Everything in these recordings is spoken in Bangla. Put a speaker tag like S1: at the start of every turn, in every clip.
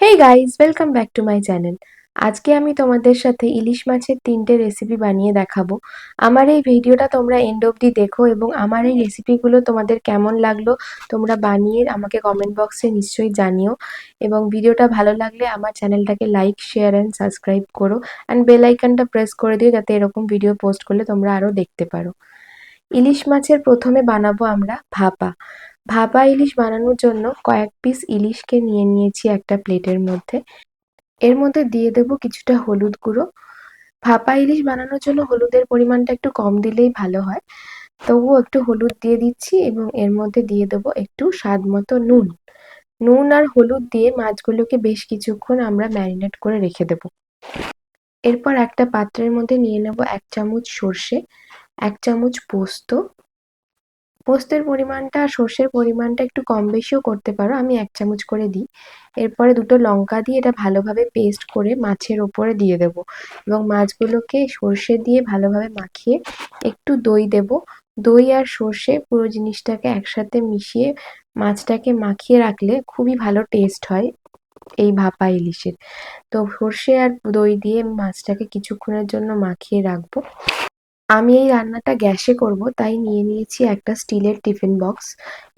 S1: Hey guys welcome back to my channel আজকে আমি তোমাদের সাথে ইলিশ মাছের তিনটে রেসিপি বানিয়ে দেখাবো। আমার এই ভিডিওটা তোমরা এন্ড অবধি দেখো এবং আমার এই রেসিপিগুলো তোমাদের কেমন লাগল তোমরা বানিয়ে আমাকে কমেন্ট বক্সে নিশ্চয়ই জানিও। এবং ভিডিওটা ভালো লাগলে আমার চ্যানেলটাকে লাইক শেয়ার অ্যান্ড সাবস্ক্রাইব করো। অ্যান্ড বেল আইকনটা প্রেস করে দিও যাতে এরকম ভিডিও পোস্ট করলে তোমরা আরও দেখতে পারো। ইলিশ মাছের প্রথমে বানাবো আমরা ভাপা। ভাপা ইলিশ বানানোর জন্য কয়েক পিস ইলিশকে নিয়ে নিয়েছি একটা প্লেটের মধ্যে। এর মধ্যে দিয়ে দেব কিছুটা হলুদ গুঁড়ো। ভাপা ইলিশ বানানোর জন্য হলুদের পরিমাণটা একটু কম দিলেই ভালো হয়। তবুও একটু হলুদ দিয়ে দিচ্ছি এবং এর মধ্যে দিয়ে দেবো একটু স্বাদ মতো নুন। নুন আর হলুদ দিয়ে মাছগুলোকে বেশ কিছুক্ষণ আমরা ম্যারিনেট করে রেখে দেব। এরপর একটা পাত্রের মধ্যে নিয়ে নেব এক চামচ সর্ষে, এক চামচ পোস্ত পোস্তের পরিমাণটা আর সর্ষের পরিমাণটা একটু কম বেশিও করতে পারো। আমি এক চামচ করে দিই। এরপরে দুটো লঙ্কা দিয়ে এটা ভালোভাবে পেস্ট করে মাছের ওপরে দিয়ে দেব এবং মাছগুলোকে সর্ষে দিয়ে ভালোভাবে মাখিয়ে একটু দই দেব। দই আর সর্ষে পুরো জিনিসটাকে একসাথে মিশিয়ে মাছটাকে মাখিয়ে রাখলে খুবই ভালো টেস্ট হয় এই ভাপা ইলিশের। তো সর্ষে আর দই দিয়ে মাছটাকে কিছুক্ষণের জন্য মাখিয়ে রাখব। আমি এই রান্নাটা গ্যাসে করব, তাই নিয়ে নিয়েছি একটা স্টিলের টিফিন বক্স।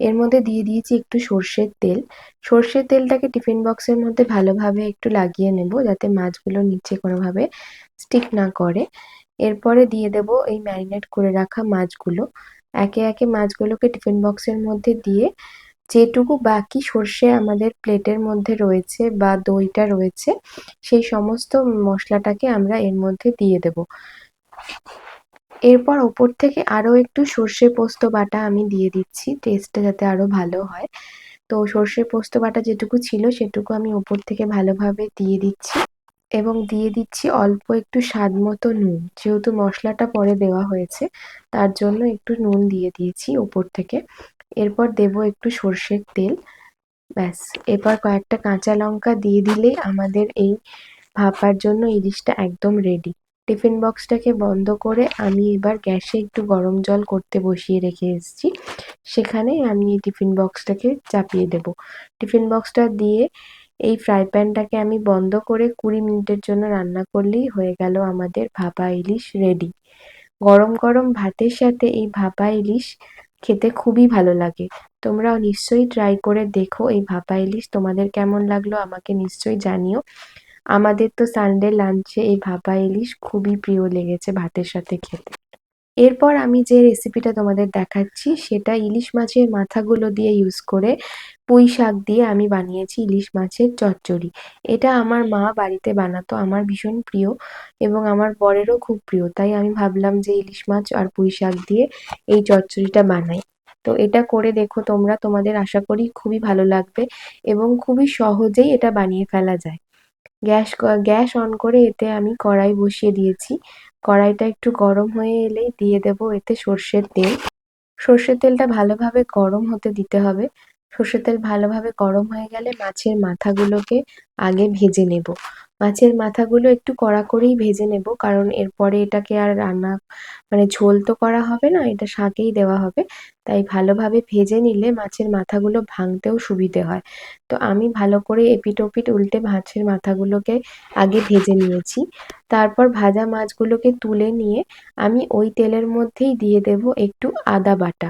S1: এর মধ্যে দিয়ে দিয়েছি একটু সর্ষের তেল। সর্ষের তেলটাকে টিফিন বক্সের মধ্যে ভালোভাবে একটু লাগিয়ে নেব, যাতে মাছগুলো নিচে কোনোভাবে স্টিক না করে। এরপরে দিয়ে দেব এই ম্যারিনেট করে রাখা মাছগুলো। একে একে মাছগুলোকে টিফিন বক্সের মধ্যে দিয়ে যেটুকু বাকি সর্ষে আমাদের প্লেটের মধ্যে রয়েছে বা দইটা রয়েছে, সেই সমস্ত মশলাটাকে আমরা এর মধ্যে দিয়ে দেব। এরপর ওপর থেকে আরও একটু সর্ষে পোস্ত বাটা আমি দিয়ে দিচ্ছি টেস্টটা যাতে আরও ভালো হয়। তো সর্ষে পোস্ত বাটা যেটুকু ছিল সেটুকু আমি ওপর থেকে ভালোভাবে দিয়ে দিচ্ছি এবং দিয়ে দিচ্ছি অল্প একটু স্বাদ মতো নুন। যেহেতু মশলাটা পরে দেওয়া হয়েছে, তার জন্য একটু নুন দিয়ে দিয়েছি ওপর থেকে। এরপর দেব একটু সর্ষের তেল। ব্যাস, এরপর কয়েকটা কাঁচা লঙ্কা দিয়ে দিলেই আমাদের এই ভাপার জন্য ইলিশটা একদম রেডি টিফিন বক্সটাকে বন্ধ করে আমি এবার গ্যাসে একটু গরম জল করতে বসিয়ে রেখে এসেছি। সেখানে আমি এই টিফিন বক্সটাকে চাপিয়ে দেব। টিফিন বক্সটা দিয়ে এই ফ্রাই প্যানটাকে আমি বন্ধ করে কুড়ি মিনিটের জন্য রান্না করলেই হয়ে গেল আমাদের ভাপা ইলিশ রেডি। গরম গরম ভাতের সাথে এই ভাপা ইলিশ খেতে খুবই ভালো লাগে। তোমরাও নিশ্চয়ই ট্রাই করে দেখো এই ভাপা ইলিশ তোমাদের কেমন লাগল আমাকে নিশ্চয়ই জানিও। আমাদের তো সানডে লাঞ্চে এই ভাপা ইলিশ খুবই প্রিয় লেগেছে ভাতের সাথে খেতে। এরপর আমি যে রেসিপিটা তোমাদের দেখাচ্ছি, সেটা ইলিশ মাছের মাথাগুলো দিয়ে ইউজ করে পুঁই শাক দিয়ে আমি বানিয়েছি ইলিশ মাছের চচ্চড়ি। এটা আমার মা বাড়িতে বানাতো, আমার ভীষণ প্রিয় এবং আমার বরেরও খুব প্রিয়, তাই আমি ভাবলাম যে ইলিশ মাছ আর পুঁই শাক দিয়ে এই চচ্চড়িটা বানাই। তো এটা করে দেখো তোমরা, তোমাদের আশা করি খুবই ভালো লাগবে এবং খুবই সহজেই এটা বানিয়ে ফেলা যায়। গ্যাস গ্যাস অন করে এতে আমি কড়াই বসিয়ে দিয়েছি। কড়াইটা একটু গরম হয়ে এলেই দিয়ে দেব এতে সর্ষের তেল। সর্ষের তেলটা ভালোভাবে গরম হতে দিতে হবে। সর্ষের তেল ভালোভাবে গরম হয়ে গেলে মাছের মাথাগুলোকে আগে ভেজে নেব। মাছের মাথাগুলো একটু কড়া করেই ভেজে নেব, কারণ এরপরে এটাকে আর রান্না মানে ঝোল তো করা হবে না, এটা শাকেই দেওয়া হবে। তাই ভালোভাবে ভেজে নিলে মাছের মাথাগুলো ভাঙতেও সুবিধে হয়। তো আমি ভালো করে এপিট ওপিট উল্টে মাছের মাথাগুলোকে আগে ভেজে নিয়েছি। তারপর ভাজা মাছগুলোকে তুলে নিয়ে আমি ওই তেলের মধ্যেই দিয়ে দেব একটু আদা বাটা।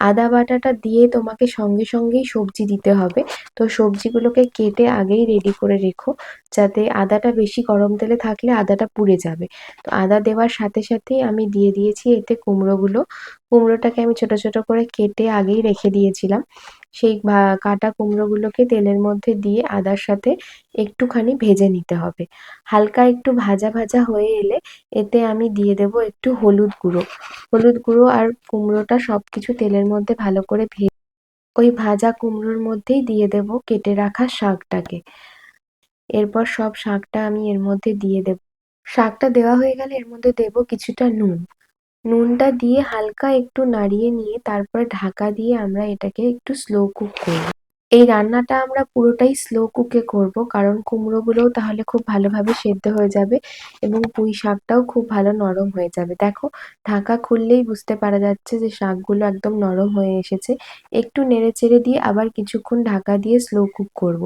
S1: আদা বাটাটা দিয়ে তোমাকে সঙ্গে সঙ্গেই সবজি দিতে হবে। তো সবজিগুলোকে কেটে আগেই রেডি করে রেখো, যাতে আদাটা বেশি গরম তেলে থাকলে আদাটা পুড়ে যাবে। তো আদা দেওয়ার সাথে সাথেই আমি দিয়ে দিয়েছি এতে কুমড়োগুলো। কুমড়োটাকে আমি ছোট ছোট করে কেটে আগেই রেখে দিয়েছিলাম। সেই কাটা কুমড়োগুলোকে তেলের মধ্যে দিয়ে আদার সাথে একটুখানি ভেজে নিতে হবে। হালকা একটু ভাজা ভাজা হয়ে এলে এতে আমি দিয়ে দেব একটু হলুদ গুঁড়ো। হলুদ গুঁড়ো আর কুমড়োটা সব কিছু তেলের মধ্যে ভালো করে ভেজে ওই ভাজা কুমড়োর মধ্যেই দিয়ে দেব কেটে রাখা শাকটাকে। এরপর সব শাকটা আমি এর মধ্যে দিয়ে দেব। শাকটা দেওয়া হয়ে গেলে এর মধ্যে দেব কিছুটা নুন। নুনটা দিয়ে হালকা একটু নাড়িয়ে নিয়ে তারপর ঢাকা দিয়ে আমরা এটাকে একটু স্লো কুক করব। এই রান্নাটা আমরা পুরোটাই স্লো কুকে করব কারণ কুমড়োগুলোও তাহলে খুব ভালোভাবে সেদ্ধ হয়ে যাবে এবং পুঁই শাকটাও খুব ভালো নরম হয়ে যাবে। দেখো, ঢাকা খুললেই বুঝতে পারা যাচ্ছে যে শাকগুলো একদম নরম হয়ে এসেছে। একটু নেড়ে চেড়ে দিয়ে আবার কিছুক্ষণ ঢাকা দিয়ে স্লো কুক করব।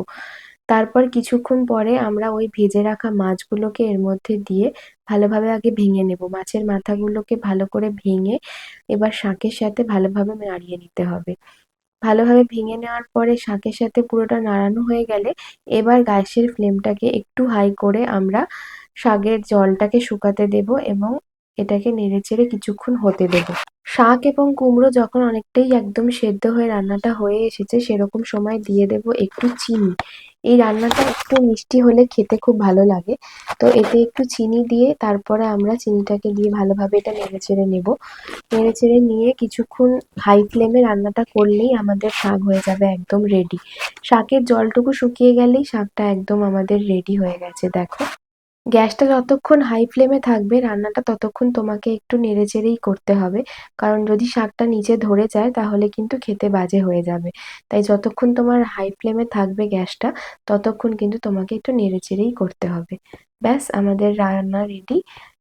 S1: তারপর কিছুক্ষণ পরে আমরা ওই ভেজে রাখা মাছগুলোকে এর মধ্যে দিয়ে ভালোভাবে আগে ভেঙে নেব। মাছের মাথাগুলোকে ভালো করে ভেঙে এবার শাকের সাথে ভালোভাবে নাড়িয়ে নিতে হবে। ভালোভাবে ভেঙে নেওয়ার পরে শাকের সাথে পুরোটা নাড়ানো হয়ে গেলে এবার গ্যাসের ফ্লেমটাকে একটু হাই করে আমরা শাকের জলটাকে শুকাতে দেব এবং এটাকে নেড়েচেড়ে কিছুক্ষণ হতে দেব। শাক এবং কুমড়ো যখন অনেকটাই একদম সেদ্ধ হয়ে রান্নাটা হয়ে এসেছে, সেরকম সময় দিয়ে দেব একটু চিনি। এই রান্নাটা একটু মিষ্টি হলে খেতে খুব ভালো লাগে। তো এতে একটু চিনি দিয়ে তারপরে আমরা চিনিটাকে দিয়ে ভালোভাবে এটা নেড়ে চেড়ে নেব। নেড়ে চেড়ে নিয়ে কিছুক্ষণ হাই ফ্লেমে রান্নাটা করলেই আমাদের শাক হয়ে যাবে একদম রেডি শাকের জলটুকু শুকিয়ে গেলেই শাকটা একদম আমাদের রেডি হয়ে গেছে, দেখো। গ্যাসটা যতক্ষণ হাই ফ্লেমে থাকবে, রান্নাটা ততক্ষণ তোমাকে একটু নেড়েচেড়েই করতে হবে। কারণ যদি শাকটা নিচে ধরে যায়, তাহলে কিন্তু খেতে বাজে হয়ে যাবে। তাই যতক্ষণ তোমার হাই ফ্লেমে থাকবে গ্যাসটা, ততক্ষণ কিন্তু তোমাকে একটু নেড়েচেড়েই করতে হবে। ব্যাস, আমাদের রান্না রেডি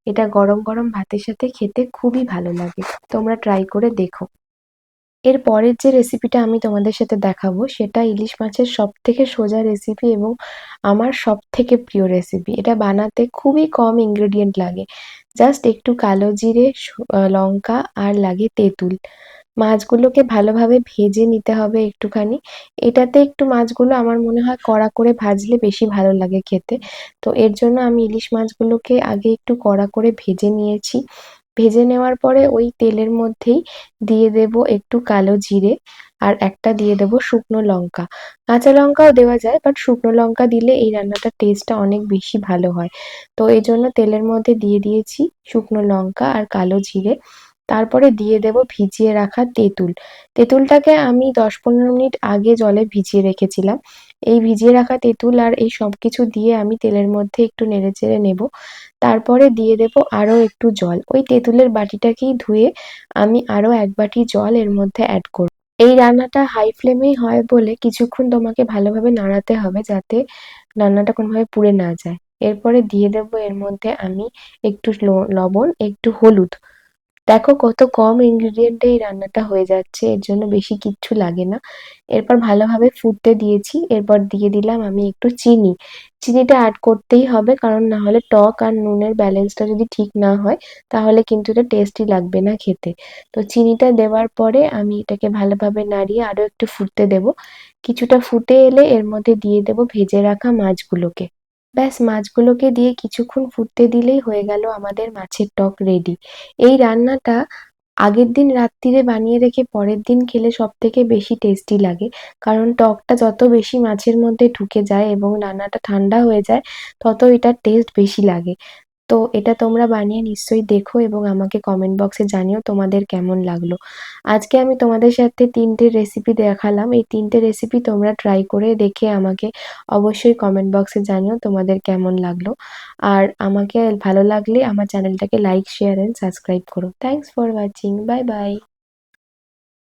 S1: এটা গরম গরম ভাতের সাথে খেতে খুবই ভালো লাগে। তোমরা ট্রাই করে দেখো। এর পরের যে রেসিপিটা আমি তোমাদের সাথে দেখাবো, সেটা ইলিশ মাছের সব থেকে সোজা রেসিপি এবং আমার সব থেকে প্রিয় রেসিপি এটা বানাতে খুবই কম ইনগ্রেডিয়েন্ট লাগে। জাস্ট একটু কালো জিরে লঙ্কা আর লাগে তেঁতুল। মাছগুলোকে ভালোভাবে ভেজে নিতে হবে একটুখানি। এটাতে একটু মাছগুলো আমার মনে হয় কড়া করে ভাজলে বেশি ভালো লাগে খেতে। তো এর জন্য আমি ইলিশ মাছগুলোকে আগে একটু কড়া করে ভেজে নিয়েছি। ভেজে নেওয়ার পরে ওই তেলের মধ্যেই দিয়ে দেব একটু কালো জিরে আর একটা দিয়ে দেব শুকনো লঙ্কা। কাঁচা লঙ্কাও দেওয়া যায় বাট শুকনো লঙ্কা দিলে এই রান্নাটার টেস্টটা অনেক বেশি ভালো হয়। তো এই জন্য তেলের মধ্যে দিয়ে দিয়েছি শুকনো লঙ্কা আর কালো জিরে। তারপরে দিয়ে দেব ভিজিয়ে রাখা তেঁতুল। তেঁতুলটাকে আমি দশ পনেরো মিনিট আগে জলে ভিজিয়ে রেখেছিলাম। এই ভিজিয়ে রাখা তেঁতুল আর এই সব কিছু দিয়ে আমি তেলের মধ্যে একটু নেড়ে চেড়ে নেব। তারপরে দিয়ে দেব আরও একটু জল। ওই তেঁতুলের বাটিটাকেই ধুয়ে আমি আরও এক বাটি জল এর মধ্যে অ্যাড করব। এই রান্নাটা হাই ফ্লেমেই হয় বলে কিছুক্ষণ তোমাকে ভালোভাবে নাড়াতে হবে যাতে রান্নাটা কোনোভাবে পুড়ে না যায়। এরপরে দিয়ে দেব এর মধ্যে আমি একটু লবণ, একটু হলুদ। দেখো কত কম ইনগ্রিডিয়েন্টে এই রান্নাটা হয়ে যাচ্ছে, এর জন্য বেশি কিচ্ছু লাগে না। এরপর ভালোভাবে ফুটতে দিয়েছি, এরপর দিয়ে দিলাম আমি একটু চিনি। চিনিটা অ্যাড করতেই হবে, কারণ না হলে টক আর নুনের ব্যালেন্সটা যদি ঠিক না হয়, তাহলে কিন্তু এটা টেস্টি লাগবে না খেতে। তো চিনিটা দেওয়ার পরে আমি এটাকে ভালোভাবে নাড়িয়ে আরও একটু ফুটতে দেব। কিছুটা ফুটে এলে এর মধ্যে দিয়ে দেব ভেজে রাখা মাছগুলোকে। ব্যাস, মাছগুলোকে দিয়ে কিছুক্ষণ ফুটতে দিলেই হয়ে গেল আমাদের মাছের টক রেডি এই রান্নাটা আগের দিন রাত্রিরে বানিয়ে রেখে পরের দিন খেলে সব থেকে বেশি টেস্টি লাগে। কারণ টকটা যত বেশি মাছের মধ্যে ঢুকে যায় এবং রান্নাটা ঠান্ডা হয়ে যায়, তত এটার টেস্ট বেশি লাগে। তো এটা তোমরা বানিয়ে নিশ্চয়ই দেখো এবং আমাকে কমেন্ট বক্সে জানিও তোমাদের কেমন লাগল। আজকে আমি তোমাদের সাথে তিনটে রেসিপি দেখালাম। এই তিনটে রেসিপি তোমরা ট্রাই করে দেখে আমাকে অবশ্যই কমেন্ট বক্সে জানিও তোমাদের কেমন লাগল। আর আমাকে ভালো লাগলে আমার চ্যানেলটাকে লাইক শেয়ার অ্যান্ড সাবস্ক্রাইব করো। Thanks for watching bye bye